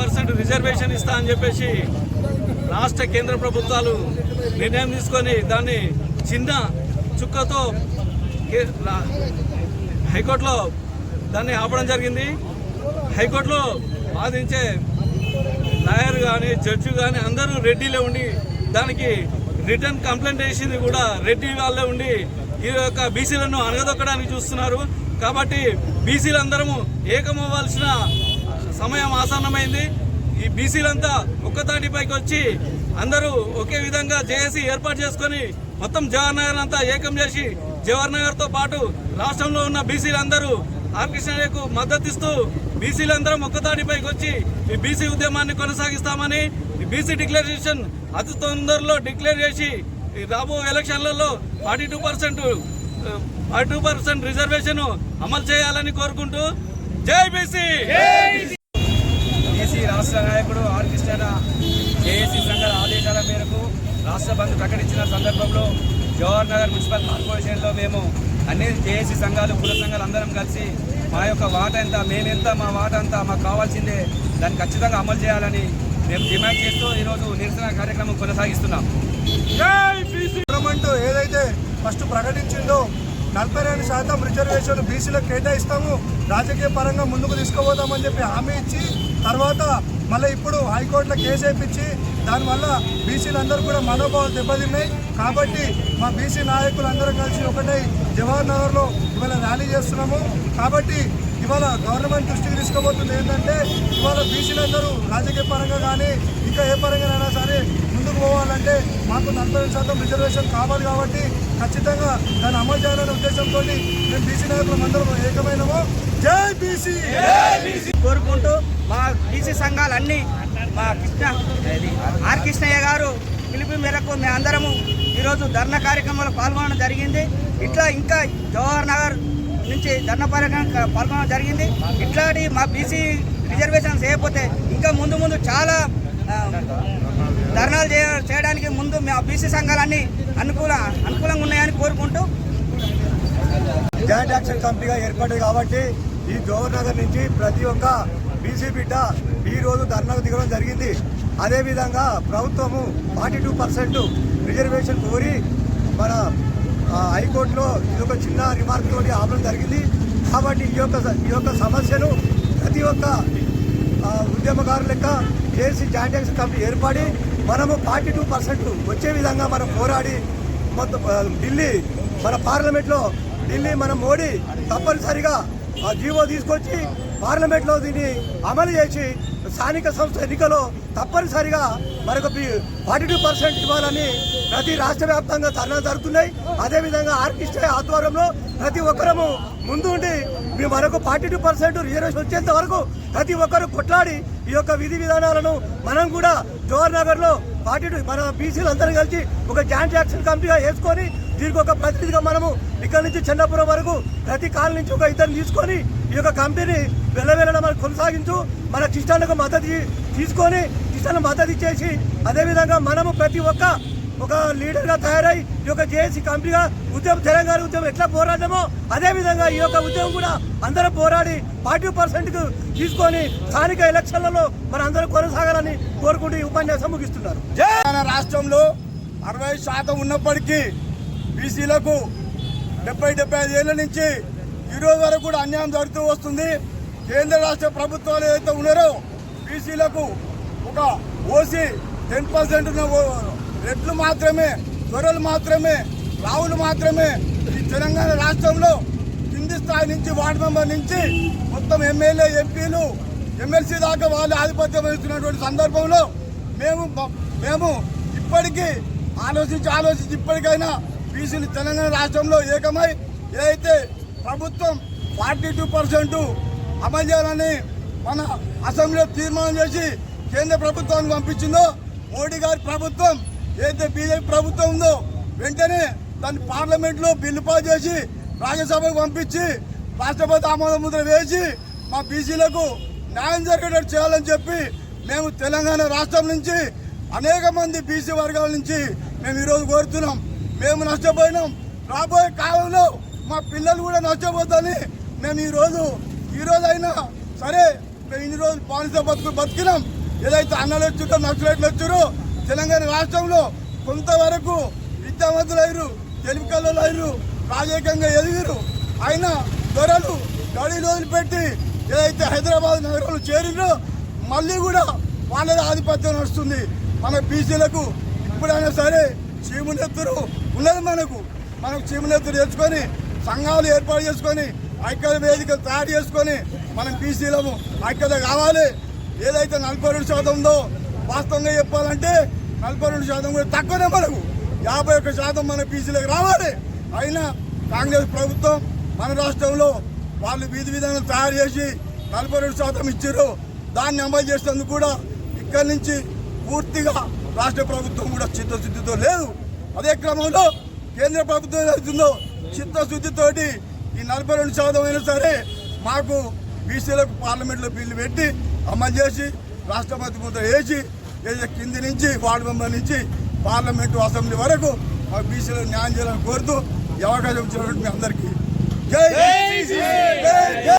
Percent reservation ఇస్తా అని చెప్పేసి రాష్ట్ర కేంద్ర ప్రభుత్వాలు నిర్ణయం తీసుకొని దాన్ని చిన్న చుక్కతో హైకోర్టులో దాన్ని ఆపడం జరిగింది. హైకోర్టులో వాదించే లాయర్ కానీ జడ్జి కానీ అందరూ రెడ్డిలో ఉండి దానికి రిటర్న్ కంప్లైంట్ వేసింది కూడా రెడ్డి వాళ్ళే ఉండి ఈ యొక్క బీసీలను అనగదొక్కడానికి చూస్తున్నారు. కాబట్టి బీసీలందరము ఏకమవ్వాల్సిన సమయం ఆసన్నమైంది. ఈ బీసీలంతా ఒక్కతాటిపైకి వచ్చి అందరూ ఒకే విధంగా జేఏసీ ఏర్పాటు చేసుకొని మొత్తం జవహర్ నగర్ అంతా ఏకం చేసి జవహర్ నగర్తో పాటు రాష్ట్రంలో ఉన్న బీసీలందరూ ఆర్ మద్దతిస్తూ బీసీలందరం ఒక్కతాటిపైకి వచ్చి ఈ బీసీ ఉద్యమాన్ని కొనసాగిస్తామని ఈ బీసీ డిక్లరేషన్ అతి తొందరలో డిక్లేర్ చేసి ఈ రాబో ఎలక్షన్లలో forty two percent forty two percent reservation అమలు చేయాలని కోరుకుంటూ జై బీసీ! ఏసీ రాష్ట్ర నాయకుడు ఆర్ కృష్ణ జేఏసీ సంఘాల ఆదేశాల మేరకు రాష్ట్ర బంద్ ప్రకటించిన సందర్భంలో జవహర్ నగర్ మున్సిపల్ కార్పొరేషన్లో మేము అన్ని జేఏసీ సంఘాలు కుల సంఘాలు అందరం కలిసి మా యొక్క వాట ఎంత మేమెంత మా వాట అంతా మాకు కావాల్సిందే దాన్ని ఖచ్చితంగా అమలు చేయాలని మేము డిమాండ్ చేస్తూ ఈరోజు నిరసన కార్యక్రమం కొనసాగిస్తున్నాం. గవర్నమెంట్ ఏదైతే ఫస్ట్ ప్రకటించిందో నలభై రెండు శాతం రిజర్వేషన్ బీసీలకు కేటాయిస్తాము రాజకీయ పరంగా ముందుకు తీసుకుపోతామని చెప్పి హామీ ఇచ్చి తర్వాత మళ్ళీ ఇప్పుడు హైకోర్టులో కేసు వేయించి దానివల్ల బీసీలందరూ కూడా మనోభావాలు దెబ్బతిన్నాయి. కాబట్టి మా బీసీ నాయకులందరూ కలిసి ఒకటై జవహర్ నగర్లో ఇవాళ ర్యాలీ చేస్తున్నాము. కాబట్టి ఇవాళ గవర్నమెంట్ దృష్టికి తీసుకోబోతుంది ఏంటంటే ఇవాళ బీసీలందరూ రాజకీయ పరంగా కానీ ఇంకా ఏ పరంగానైనా సరే ముందుకు పోవాలంటే మాకు నలభై శాతం రిజర్వేషన్ కావాలి కాబట్టి ఖచ్చితంగా దాన్ని అమలు చేయాలనే ఉద్దేశంతో మేము బీసీ నాయకులం అందరం ఏకమైనము. జై బీసీ! కోరుకుంటూ మా బీసీ సంఘాలన్నీ మా కృష్ణ ఆర్ కృష్ణయ్య గారు పిలుపు మేరకు మేము అందరము ఈరోజు ధర్నా కార్యక్రమంలో పాల్గొనడం జరిగింది. ఇట్లా ఇంకా జవహర్ నగర్ నుంచి ధర్నా కార్యక్రమం పాల్గొనడం జరిగింది. ఇట్లాంటి మా బీసీ రిజర్వేషన్ చేయకపోతే ఇంకా ముందు ముందు చాలా ధర్నాలు చేయ చేయడానికి ముందు మా బీసీ సంఘాలన్నీ అనుకూల అనుకూలంగా ఉన్నాయని కోరుకుంటూ జాయింట్ యాక్షన్ కమిటీగా ఏర్పడింది కాబట్టి ఈ జోహర్ నుంచి ప్రతి ఒక్క బీసీ బిడ్డ ఈరోజు ధర్నాకు దిగడం జరిగింది. అదేవిధంగా ప్రభుత్వము ఫార్టీ టూ పర్సెంట్ రిజర్వేషన్ కోరి మన హైకోర్టులో ఇది ఒక చిన్న రిమార్క్ తోటి ఆపడం జరిగింది. కాబట్టి ఈ యొక్క ఈ యొక్క సమస్యను ప్రతి ఒక్క ఉద్యమకారు ఉద్యమకారుల లెక్క జేసీ జాయింట్ యాక్షన్ కమిటీ ఏర్పడి మనము ఫార్టీ టూ పర్సెంట్ వచ్చే విధంగా మనం పోరాడి మొత్తం ఢిల్లీ మన పార్లమెంట్లో ఢిల్లీ మన మోడీ తప్పనిసరిగా ఆ జీవో తీసుకొచ్చి పార్లమెంట్లో దీన్ని అమలు చేసి స్థానిక సంస్థ ఎన్నికలో తప్పనిసరిగా మనకు ఫార్టీ టూ పర్సెంట్ ఇవ్వాలని ప్రతి రాష్ట్ర వ్యాప్తంగా ధర్నా జరుగుతున్నాయి. అదేవిధంగా ఆర్కిస్ట్రా ఆధ్వర్యంలో ప్రతి ఒక్కరము ముందు ఉండి మీ మనకు ఫార్టీ టూ పర్సెంట్ రిజర్వేషన్ వచ్చేంత వరకు ప్రతి ఒక్కరు కొట్లాడి ఈ యొక్క విధి విధానాలను మనం కూడా జవహర్ నగర్లో పార్టీ ఫార్టీ టూ మన బీసీలు అందరం కలిసి ఒక జాయింట్ యాక్షన్ కమిటీగా వేసుకొని దీనికి ఒక ప్రతినిధిగా మనము ఇక్కడ నుంచి చెన్నపురం వరకు ప్రతి కాలం నుంచి ఒక ఇద్దరు తీసుకొని ఈ యొక్క కంపెనీ వెళ్ళవెళ్ళడం మనం కొనసాగించు మన కిష్టాలకు మద్దతు తీసుకొని కిష్టాలకు మద్దతు ఇచ్చేసి అదేవిధంగా మనము ప్రతి ఒక్క ఒక లీడర్గా తయారై ఈ యొక్క జేఏసీ కంపెనీగా ఉద్యమం తెలంగాణ ఉద్యమం ఎట్లా పోరాడమో అదేవిధంగా ఈ యొక్క ఉద్యమం కూడా అందరం పోరాడి ఫార్టీ పర్సెంట్కు తీసుకొని స్థానిక ఎలక్షన్లలో మన అందరూ కొనసాగాలని కోరుకుంటూ ఈ ఉపన్యాసం ముగిస్తున్నారు. తెలంగాణ రాష్ట్రంలో అరవై శాతం ఉన్నప్పటికీ బీసీలకు డెబ్బై డెబ్బై ఐదు ఏళ్ళ నుంచి ఈ రోజు వరకు కూడా అన్యాయం జరుగుతూ వస్తుంది. కేంద్ర రాష్ట్ర ప్రభుత్వాలు ఏదైతే ఉన్నారో బీసీలకు ఒక ఓసీ టెన్ పర్సెంట్ ఉన్న ఓ- రెడ్లు మాత్రమే దొరలు మాత్రమే రావులు మాత్రమే ఈ తెలంగాణ రాష్ట్రంలో కింది స్థాయి నుంచి వార్డు మెంబర్ నుంచి మొత్తం ఎమ్మెల్యే ఎంపీలు ఎమ్మెల్సీ దాకా వాళ్ళు ఆధిపత్యం వహిస్తున్నటువంటి సందర్భంలో మేము మేము ఇప్పటికీ ఆలోచించి ఆలోచించి ఇప్పటికైనా బీసీలు తెలంగాణ రాష్ట్రంలో ఏకమై ఏదైతే ప్రభుత్వం ఫార్టీ టూ పర్సెంట్ అమలు చేయాలని మన అసెంబ్లీలో తీర్మానం చేసి కేంద్ర ప్రభుత్వానికి పంపించిందో మోడీ గారి ప్రభుత్వం ఏదైతే బీజేపీ ప్రభుత్వం ఉందో వెంటనే దాన్ని పార్లమెంట్లో బిల్లు పాస్ చేసి రాజ్యసభకు పంపించి రాష్ట్రపతి ఆమోద ముద్ర వేసి మా బీసీలకు న్యాయం జరిగేటట్టు చేయాలని చెప్పి మేము తెలంగాణ రాష్ట్రం నుంచి అనేక మంది బీసీ వర్గాల నుంచి మేము ఈరోజు కోరుతున్నాం. మేము నష్టపోయినాం. రాబోయే కాలంలో మా పిల్లలు కూడా నష్టపోతాని మేము ఈరోజు ఈరోజైనా అయినా సరే ఇన్ని రోజులు బానిస బతుకు బతికినాం. ఏదైతే అన్నలు వచ్చారో నక్సలైట్లు వచ్చారో తెలంగాణ రాష్ట్రంలో కొంతవరకు విద్యావంతులు అయ్యారు తెలుగు కళ్ళు అయ్యారు రాజకీయంగా ఎదిగారు. అయినా దొరలు గడి వదిలిపెట్టి ఏదైతే హైదరాబాద్ నగరంలో చేరినో మళ్ళీ కూడా వాళ్ళ ఆధిపత్యం నడుస్తుంది. మన బీసీలకు ఇప్పుడైనా సరే చీమునెత్తురు. ఉన్నది మనకు. మనకు చీమునెత్తురు తెచ్చుకొని సంఘాలు ఏర్పాటు చేసుకొని ఐక్యత వేదిక తయారు చేసుకొని మనం బీసీలము ఐక్యత కావాలి. ఏదైతే నలభై రెండు శాతం ఉందో వాస్తవంగా చెప్పాలంటే నలభై రెండు శాతం కూడా తక్కువనే మనకు. యాభై ఒక్క శాతం మన బీసీలకు రావాలి. అయినా కాంగ్రెస్ ప్రభుత్వం మన రాష్ట్రంలో వాళ్ళు విధి విధానం తయారు చేసి నలభై రెండు శాతం ఇచ్చారు. దాన్ని అమలు చేసినందుకు కూడా ఇక్కడి నుంచి పూర్తిగా రాష్ట్ర ప్రభుత్వం కూడా చిత్తశుద్ధితో లేదు. అదే క్రమంలో కేంద్ర ప్రభుత్వం ఏదైతుందో చిత్తశుద్ధితోటి ఈ నలభై రెండు శాతం అయినా సరే మాకు బీసీలకు పార్లమెంట్లో బిల్లు పెట్టి అమలు చేసి రాష్ట్రపతి ముద్ర వేసి ఏదో కింది నుంచి వార్డు మెంబర్ నుంచి పార్లమెంటు అసెంబ్లీ వరకు మాకు బీసీలకు న్యాయం చేయాలని కోరుతూ ఈ అవకాశం ఇచ్చినటువంటి మీ అందరికీ. జై జై